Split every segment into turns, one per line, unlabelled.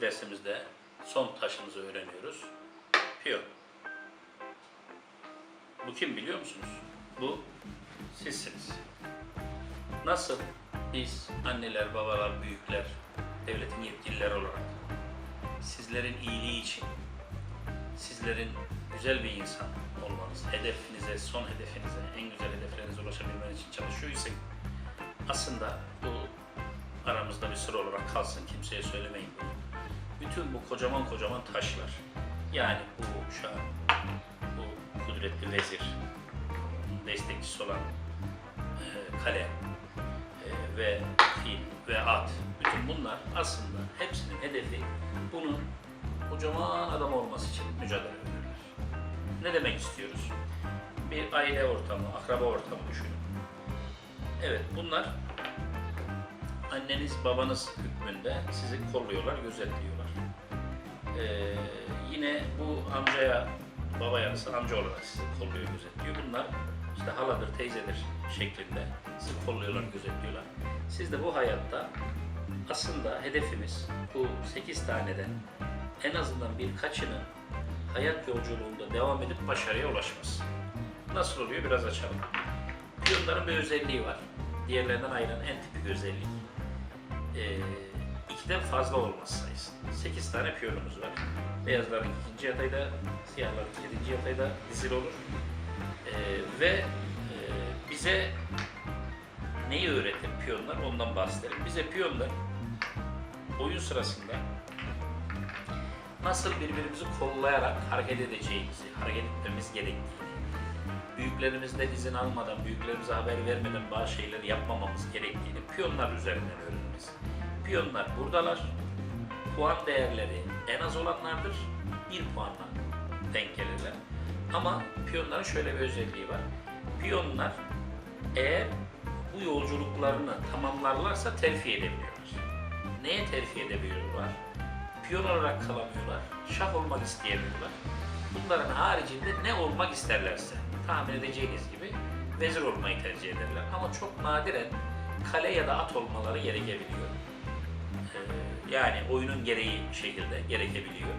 dersimizde son taşımızı öğreniyoruz. Piyon. Bu kim biliyor musunuz? Bu sizsiniz. Nasıl biz anneler, babalar, büyükler, devletin yetkilileri olarak sizlerin iyiliği için, sizlerin güzel bir insan olmanız, hedefinize, son hedefinize, en güzel hedeflerinize ulaşabilmeniz için çalışıyorsak aslında bu aramızda bir sır olarak kalsın, kimseye söylemeyin bunu. Bütün bu kocaman kocaman taşlar, yani bu şu an bu kudretli vezir, destekçisi olan e, kale e, ve fil ve at, bütün bunlar aslında hepsinin hedefi bunun kocaman adam olması için mücadele veriyorlar. Ne demek istiyoruz? Bir aile ortamı, akraba ortamı düşünün. Evet bunlar anneniz babanız hükmünde sizi kolluyorlar, gözetliyorlar. Ee, yine bu amcaya, baba yarısı amca olarak sizi kolluyor, gözetliyor. Bunlar işte haladır, teyzedir şeklinde sizi kolluyorlar, gözetliyorlar. Siz de bu hayatta aslında hedefimiz bu 8 taneden en azından birkaçının hayat yolculuğunda devam edip başarıya ulaşması. Nasıl oluyor biraz açalım. Piyonların bir özelliği var. Diğerlerinden ayıran en tipik özellik. Ee, ikiden fazla olması sayısı. 8 tane piyonumuz var. Beyazların ikinci yatayda, siyahların yedinci yatayda dizili olur. Ee, ve e, bize neyi öğretir piyonlar ondan bahsedelim. Bize piyonlar oyun sırasında nasıl birbirimizi kollayarak hareket edeceğimizi, hareket etmemiz gerektiğini, büyüklerimizden izin almadan, büyüklerimize haber vermeden bazı şeyleri yapmamamız gerektiğini piyonlar üzerinden öğreniriz. Piyonlar buradalar. Puan değerleri en az olanlardır. Bir puanla denk gelirler. Ama piyonların şöyle bir özelliği var. Piyonlar eğer bu yolculuklarını tamamlarlarsa terfi edebiliyorlar. Neye terfi edebiliyorlar? Piyon olarak kalamıyorlar, şah olmak isteyemiyorlar. Bunların haricinde ne olmak isterlerse tahmin edeceğiniz gibi vezir olmayı tercih ederler. Ama çok nadiren kale ya da at olmaları gerekebiliyor. Yani oyunun gereği şekilde gerekebiliyor.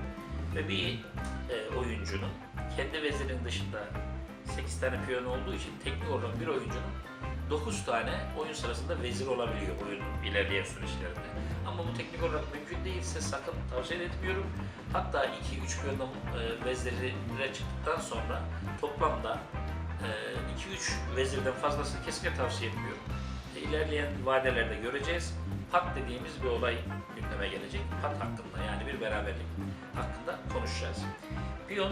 Ve bir e, oyuncunun kendi vezirinin dışında 8 tane piyon olduğu için teknik olarak bir oyuncunun 9 tane oyun sırasında vezir olabiliyor oyunun ilerleyen süreçlerinde. Ama bu teknik olarak mümkün değilse sakın tavsiye etmiyorum. Hatta 2-3 piyondan e, vezirlere çıktıktan sonra toplamda e, 2-3 vezirden fazlasını kesinlikle tavsiye etmiyorum. E, ilerleyen vadelerde göreceğiz. Pat dediğimiz bir olay gündeme gelecek. Pat hakkında yani bir beraberlik hakkında konuşacağız. Piyon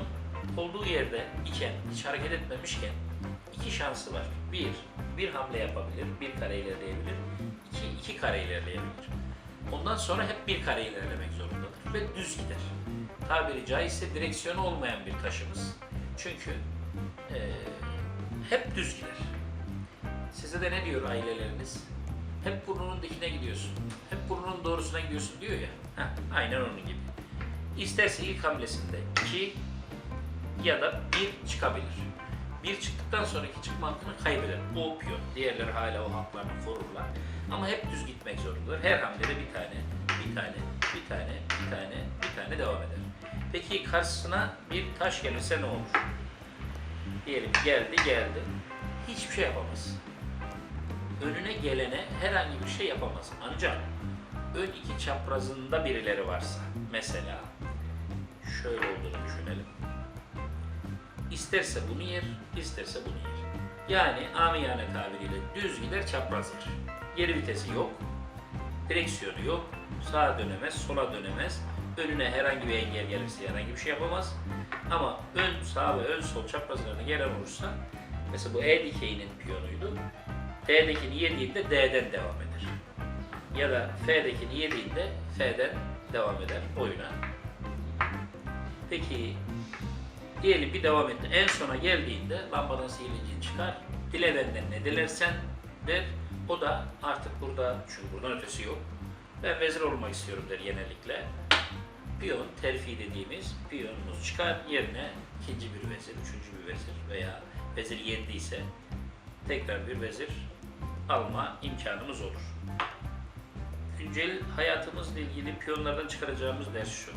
olduğu yerde iken, hiç hareket etmemişken iki şansı var. Bir, bir hamle yapabilir, bir kare ilerleyebilir. İki, iki kare ilerleyebilir. Ondan sonra hep bir kare ilerlemek zorundadır ve düz gider. Tabiri caizse direksiyonu olmayan bir taşımız. Çünkü eee, hep düz gider. Size de ne diyor aileleriniz? Hep burnunun dikine gidiyorsun. Hep burnunun doğrusuna gidiyorsun diyor ya. Heh, aynen onun gibi. İsterse ilk hamlesinde iki ya da bir çıkabilir. Bir çıktıktan sonraki çıkma hakkını kaybeder. O piyon. Diğerleri hala o haklarını korurlar. Ama hep düz gitmek zorundadır. Her hamlede bir tane, bir tane, bir tane, bir tane, bir tane devam eder. Peki karşısına bir taş gelirse ne olur? Diyelim geldi geldi. Hiçbir şey yapamaz. Önüne gelene herhangi bir şey yapamaz. Ancak ön iki çaprazında birileri varsa mesela şöyle olduğunu düşünelim. İsterse bunu yer, isterse bunu yer. Yani amiyane tabiriyle düz gider çapraz. Geri vitesi yok, direksiyonu yok, sağa dönemez, sola dönemez. Önüne herhangi bir engel gelirse herhangi bir şey yapamaz. Ama ön sağ ve ön sol çaprazlarına gelen olursa, mesela bu E dikeyinin piyonuydu. D'dekini yediğinde D'den devam eder. Ya da F'dekini yediğinde F'den devam eder oyuna. Peki diyelim bir devam etti. En sona geldiğinde lambadan sihirli çıkar. Dile benden ne dilersen der. O da artık burada, çünkü buradan ötesi yok. Ben vezir olmak istiyorum der genellikle. Piyon, terfi dediğimiz piyonumuz çıkar. Yerine ikinci bir vezir, üçüncü bir vezir veya vezir yendiyse tekrar bir vezir alma imkanımız olur. güncel hayatımızla ilgili piyonlardan çıkaracağımız ders şu.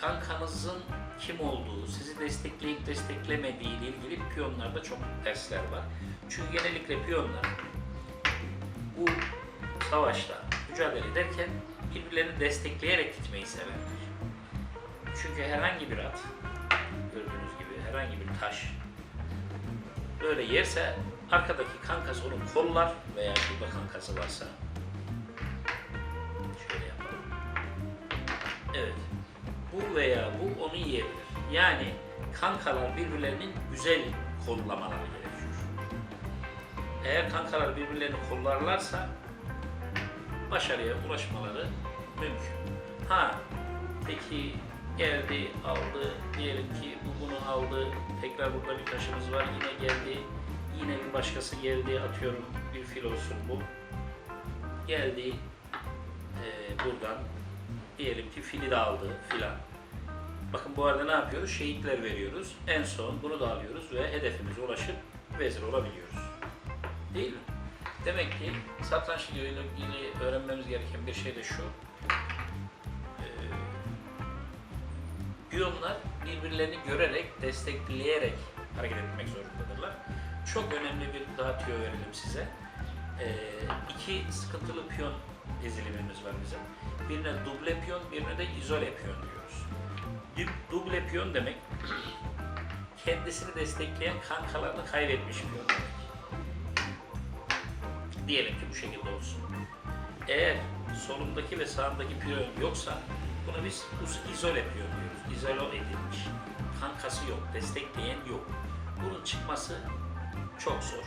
Kankanızın kim olduğu, sizi destekleyip desteklemediği ile ilgili piyonlarda çok dersler var. Çünkü genellikle piyonlar bu savaşta mücadele ederken birbirlerini destekleyerek gitmeyi severler. Çünkü herhangi bir at, gördüğünüz gibi herhangi bir taş böyle yerse arkadaki kankası onu kollar veya burada kankası varsa şöyle yapalım. Evet. Bu veya bu onu yiyebilir. Yani kankalar birbirlerinin güzel kollamaları gerekiyor. Eğer kankalar birbirlerini kollarlarsa başarıya ulaşmaları mümkün. Ha, peki geldi, aldı, diyelim ki bu bunu aldı, tekrar burada bir taşımız var, yine geldi, yine bir başkası geldi, atıyorum bir fil olsun bu. Geldi, eee, buradan, diyelim ki fili de aldı filan. Bakın bu arada ne yapıyoruz? Şehitler veriyoruz. En son bunu da alıyoruz ve hedefimize ulaşıp vezir olabiliyoruz. Değil mi? Demek ki satranç ile ilgili öğrenmemiz gereken bir şey de şu. Piyonlar birbirlerini görerek, destekleyerek hareket etmek zorundadırlar. Çok önemli bir daha tüyo verelim size. Ee, iki sıkıntılı piyon dizilimimiz var bizim. Birine duble piyon, birine de izole piyon diyoruz. Du- Duble piyon demek kendisini destekleyen kankalarını kaybetmiş piyon demek. Diyelim ki bu şekilde olsun. Eğer solundaki ve sağındaki piyon yoksa buna biz izole piyon diyoruz. İzole edilmiş. Kankası yok, destekleyen yok. Bunun çıkması çok zor.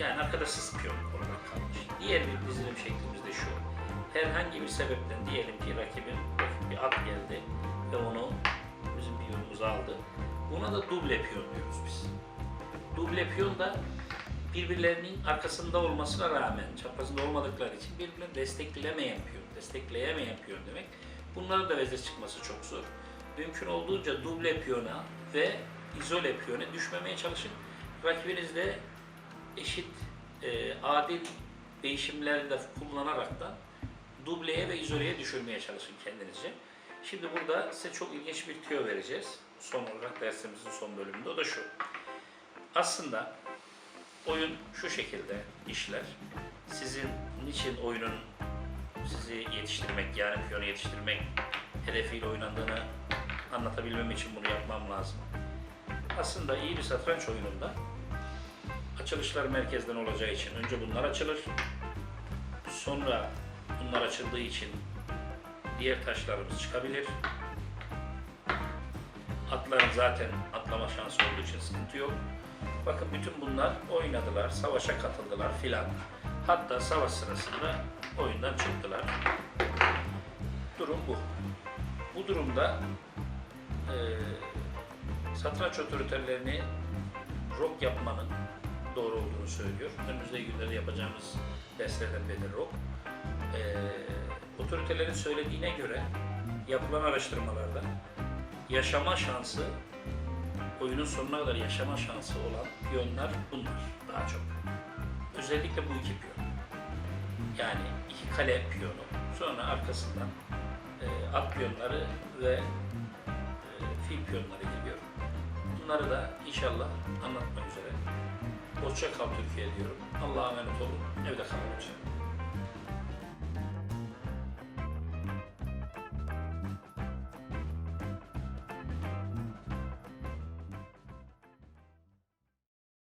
Yani arkadaşsız piyon olarak kalmış. Diğer bir dizilim şeklimiz de şu. Herhangi bir sebepten diyelim ki rakibin bir at geldi ve onu bizim piyonumuz aldı. Buna da duble piyon diyoruz biz. Duble piyon da birbirlerinin arkasında olmasına rağmen çaprazında olmadıkları için birbirini desteklemeyen piyon, destekleyemeyen piyon demek. Bunların da vezir çıkması çok zor. Mümkün olduğunca duble piyona ve izole piyona düşmemeye çalışın. Rakibinizle eşit, e, adil değişimlerde kullanaraktan dubleye ve izoleye düşürmeye çalışın kendinizce. Şimdi burada size çok ilginç bir tüyo vereceğiz. Son olarak dersimizin son bölümünde o da şu. Aslında oyun şu şekilde işler. Sizin niçin oyunun sizi yetiştirmek yani piyonu yetiştirmek hedefiyle oynandığını anlatabilmem için bunu yapmam lazım. Aslında iyi bir satranç oyununda açılışlar merkezden olacağı için önce bunlar açılır. Sonra bunlar açıldığı için diğer taşlarımız çıkabilir. Atların zaten atlama şansı olduğu için sıkıntı yok. Bakın bütün bunlar oynadılar, savaşa katıldılar filan. Hatta savaş sırasında oyundan çıktılar. Durum bu. Bu durumda eee satranç otoriterlerini rock yapmanın doğru olduğunu söylüyor. Önümüzdeki günlerde yapacağımız derslerden biri rock. Eee otoritelerin söylediğine göre yapılan araştırmalarda yaşama şansı oyunun sonuna kadar yaşama şansı olan piyonlar bunlar daha çok. Özellikle bu iki piyon. Yani iki kale piyonu, sonra arkasından e, at piyonları ve e, fil piyonları geliyor. Bunları da inşallah anlatmak üzere. Hoşça kal Türkiye diyorum. Allah'a emanet olun. Evde kalın lütfen.